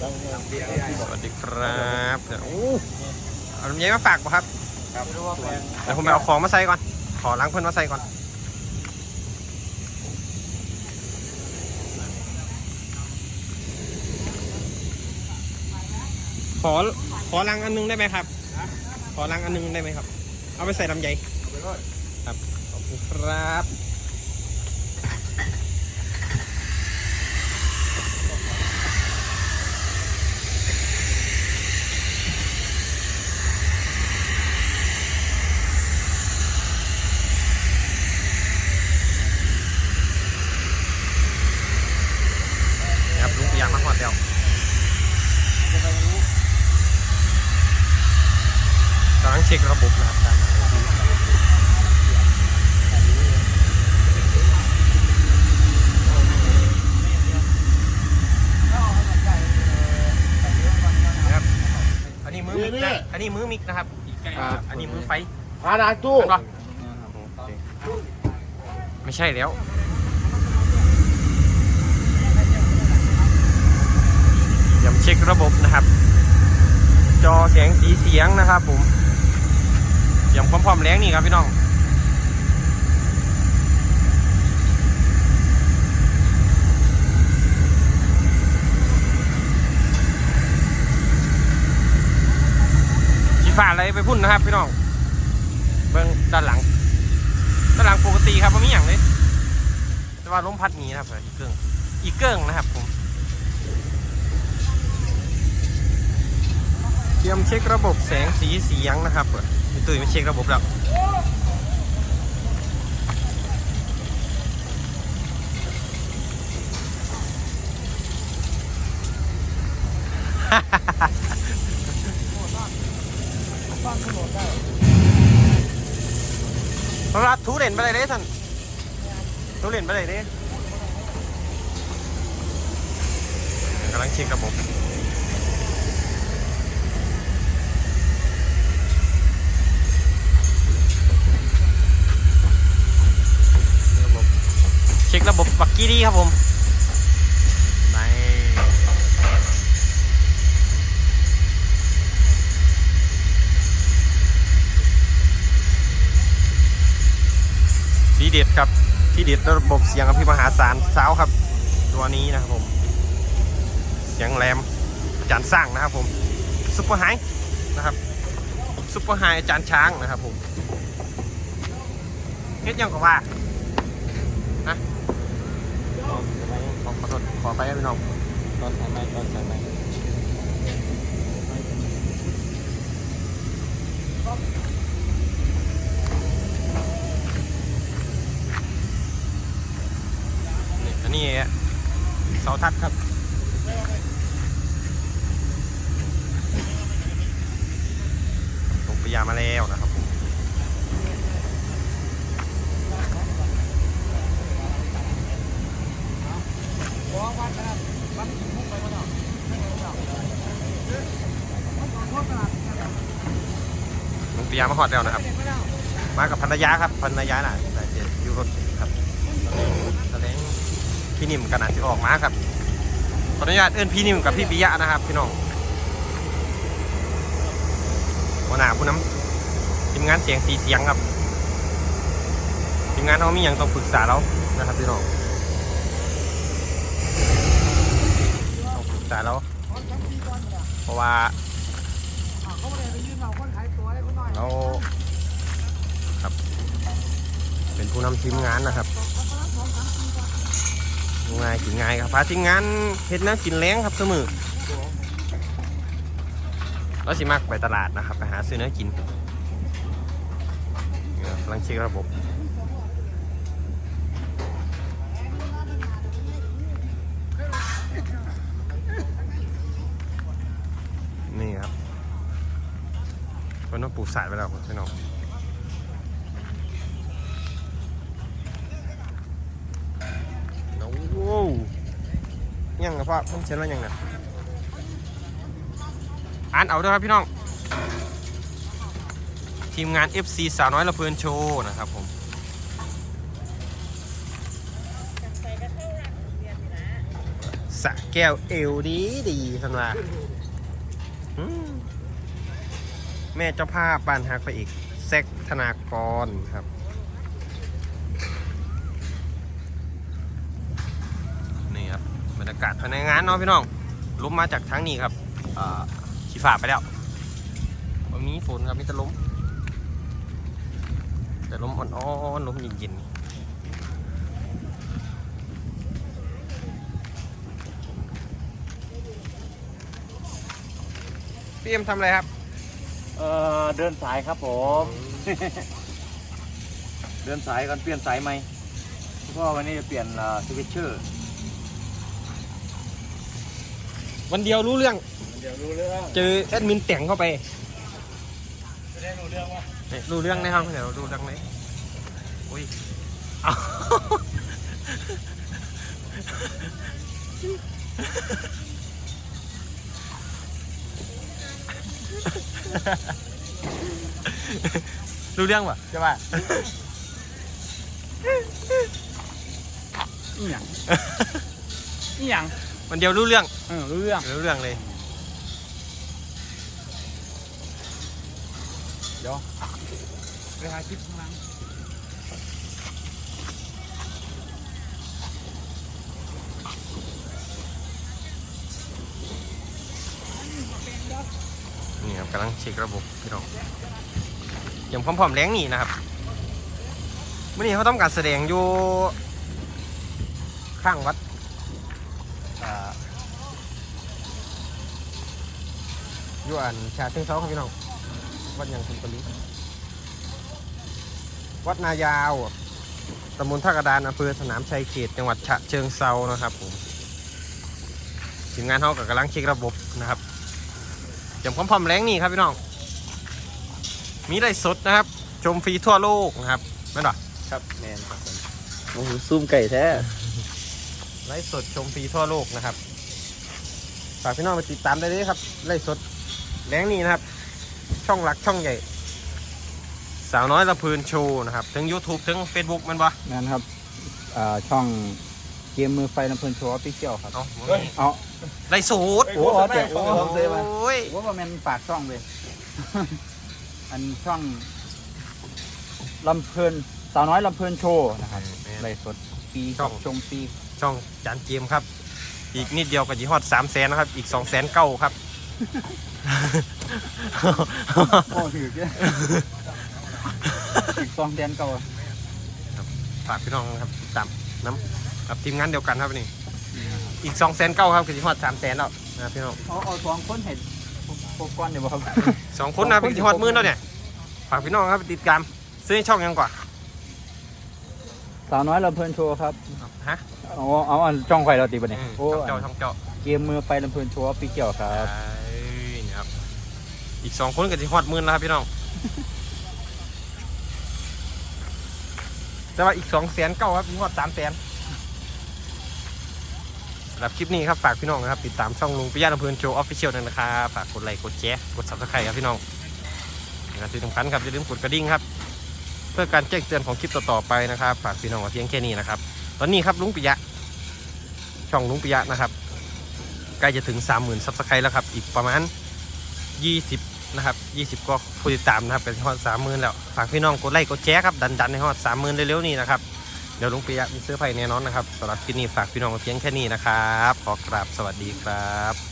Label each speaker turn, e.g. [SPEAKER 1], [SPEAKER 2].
[SPEAKER 1] สวัสดีครับเดี๋ยวโอ้เอาลำไยมาฝากป่ะครับเดี๋ยวผมไปเอาของมาใส่ก่อน ขอล้างเพื่อนมาใส่ก่อนขอขอล้างอันนึงได้ไหมครับ ขอล้างอันนึงได้ไหมครับ เอาไปใส่ลำไยครับขอบคุณครับลุงพยายามมาหอดเดียวกำลังเช็คระบบนะครับด้านหลังนะครับอันนี้มือมิกนะอันนี้มือมิกนะครับ อันนี้มือไฟ
[SPEAKER 2] พาดาตู้
[SPEAKER 1] เห็นปะไม่ใช่แล้วยำเช็คระบบนะครับ จอแสงสีเสียงนะครับผมยำความพร้อมแรงนี่ครับพี่น้องสีฟ้าอะไรไปพุ่นนะครับพี่น้องเบื้องด้านหลัง ด้านหลังปกติครับไม่มีอย่างเลย แต่ว่าล้มพัดหนีนะครับอีกเกิ้งอีกเกิ้งนะครับผม เตรียมเช็คระบบแสงสีเสียงนะครับพี่ตุ้ยไม่เช็คระบบแล้วสำห รับทุเรียนไปเลยเด้ท่านทุเรียนไปเลยเด้กำลังเช็คระบบระบบเช็คระบบบักกี้ดีครับผม เด็ดครับ ที่เด็ดระบบเสียงอภิมหาศาลสาวครับ ตัวนี้นะครับผม เสียงแหลมอาจารย์สร้างนะครับผมซุปเปอร์ไฮนะครับซุปเปอร์ไฮอาจารย์ช้างนะครับผมเฮ็ดยังกับว่าขอขอขอโทษขอไปครับพี่น้อง
[SPEAKER 2] ตอนใส่ไม้ตอนใส่ไม้
[SPEAKER 1] นี่อันนี้เสาทัดครับตกปยามาแล้วนะครับผมลงปยามาหอดแล้วนะครับ มากับภรรยาครับภรรยาน่ะแต่อยู่รถครับ พี่นิ่มกันอาจะออกมาครับขออนุญาตเอื้อนพี่นิ่มกับพี่ปิยะนะครับ พี่น้องหัวหน้าผู้นำทีมงานเสียงสีเสียงครับทีมงานเขามีอย่างต้องปรึกษาเรานะครับพี่น้องต้องปรึกษาเราเพราะว่าเราครับ เป็นผู้นำทีมงานนะครับ ง่ายกินง่ายครับพาทีมงานเฮ็ดนะกินแรงครับเสมอเราสิมักไปตลาดนะครับ ไปหาซื้อเนื้อกินกำลังเช็คระบบนี่ครับคนต้องปูสายไปแล้วพี่น้อง โอ้โหยังกับ พ่อผมเช็นว่ายังนะอ่านเอาด้วยครับพี่น้อง ทีมงาน FC สาวน้อยละเพลินโชว์นะครับผมสะแก้วเอวดีดีสันว่าแม่เจ้าภาพบ้านฮักไปอีกแซกธนากรครับ นี่ครับบรรยากาศภายในงานเนาะพี่น้องลมมาจากทางนี้ครับอ่าขี่ฝ่าไปแล้ววันนี้ฝนครับมีแต่ลมแต่ลมอ่อนๆลมเย็นๆพี่เอ็มทำอะไรครับ
[SPEAKER 2] เอ่อเดินสายครับผม เดินสายกันเปลี่ยนสายไหมเพราะว่าวันนี้จะเปลี่ยนสวิตเชอร์
[SPEAKER 1] วันเดียวรู้เรื่อง
[SPEAKER 2] เดี๋ยวรู้เรื่อง
[SPEAKER 1] เจอแอดมินแต่งเข้าไป
[SPEAKER 2] จะได้รู้เรื่องว่า
[SPEAKER 1] นี่รู้เรื่องนะครับเดี๋ยวรู้เรื่องไหมอุ้ยเอา รู้เรื่องปะใช่ป่ะ
[SPEAKER 2] อีหยังอีหยัง
[SPEAKER 1] มันเดียวรู้เรื่อง
[SPEAKER 2] เออรู้เรื่อง
[SPEAKER 1] รู้เรื่องเลย
[SPEAKER 2] ไปหาคลิปข้างหลัง
[SPEAKER 1] นี่ครับกำลังเช็คระบบพี่น้องอย่างพร้อมๆแรงนี่นะครับเมื่อนี้เขาต้องการแสดงอยู่ข้างวัดอ่า อยู่อันชาเชิงเซาครับพี่น้องวัดหยังคุณปริวัดนายาวตำบลท่ากระดานอำเภอสนามชัยเขตจังหวัดฉะเชิงเซานะครับผมทีมงานเขาก็กำลังเช็คระบบนะครับเดี๋ยวพร้อมๆแรงนี่ครับพี่น้อง มีไลฟ์สดนะครับ ชมฟรีทั่วโลกนะครับไม่หรอ
[SPEAKER 2] ครับแมนครับผมโอ้โหซูมไก่แท้
[SPEAKER 1] ไลฟ์สดชมฟรีทั่วโลกนะครับ ฝากพี่น้องไปติดตามได้เลยครับไลฟ์สด แรงนี่นะครับ ช่องหลักช่องใหญ่ สาวน้อยละเพลินโชว์นะครับทั้ง YouTube ทั้ง Facebook มันปะ
[SPEAKER 3] นั่นครับอ่าช่องเกมมือไฟลำเพลินโชว์ออฟฟิเชียลครับ
[SPEAKER 1] เอา
[SPEAKER 3] เอา
[SPEAKER 1] ไลฟ์สด
[SPEAKER 3] โอ้โหแต่โอ้โห
[SPEAKER 1] โอ้ย
[SPEAKER 3] ว่าว่ามันฝากช่องเลย อันช่องลำเพลินสาวน้อยลำเพลินโชว์นะครับไลฟ์สดปี
[SPEAKER 1] ช่อง
[SPEAKER 3] ชมปี
[SPEAKER 1] ช่องจานเกมครับ อีกนิดเดียวก็จีฮอดสามแสนนะครับ อีกสองแสนเก้าครับ
[SPEAKER 3] โอ้ถือเยอะอีกสองเดือนเก่า
[SPEAKER 1] ฝากพี่น้องนะครับติดตามน้ำกับทีมงานเดียวกันครับนี่ อีกสองแสนเก้าครับคือที่ฮอดสามแสนแล้วนะพี่น้อง
[SPEAKER 3] เอาเอาสองคนเห็ดปกก้อนเดี๋ยวบ่ครับ
[SPEAKER 1] สองคนนะเป็นที่ฮอดมือแล้วเนี่ยฝากพี่น้องครับไปติดตามซื้อให้ช่องยังกว่า
[SPEAKER 3] สาวน้อยลำเพลินโชว์ครับ
[SPEAKER 1] ฮะ
[SPEAKER 3] เอาเอาเอาช่องไฟเราตีปะเนี่ย
[SPEAKER 1] อืม
[SPEAKER 3] โอ้
[SPEAKER 1] ช่องเจ้าช่องเจ้า
[SPEAKER 3] เกมมือไฟลำเพลินโชว์ออฟฟิเชียลครับ
[SPEAKER 1] ใช่นี่ครับ อีกสองคนกับที่ฮอดมือแล้วครับพี่น้อง แต่ว่าอีกสองแสนเก้าครับที่ฮอดสามแสนสำหรับคลิปนี้ครับฝากพี่น้องนะครับ ติดตามช่องลุงปิยะลำเพลินโชว์ออฟฟิเชียลด้วยนะครับฝากกดไลค์กดแชร์กดซับสไครต์ครับพี่น้องและที่สำคัญครับอย่าลืมกดกระดิ่งครับ เพื่อการแจ้งเตือนของคลิปต่อๆไปนะครับฝากพี่น้องไว้เพียงแค่นี้นะครับตอนนี้ครับลุงปิยะ ช่องลุงปิยะนะครับใกล้จะถึง 30,000ซับสไครต์แล้วครับ อีกประมาณ 20 นะครับ20ก็ผู้ติดตามนะครับเป็นฮอด30,000แล้วฝากพี่น้องกดไลค์กดแชร์ครับดันๆให้ฮอด30,000เร็วๆนี้นะครับเดี๋ยวลุงปิยะมีเสื้อผ้าแน่นอนนะครับสำหรับคลิปนี้ฝากพี่น้องเพียงแค่นี้นะครับขอกราบสวัสดีครับ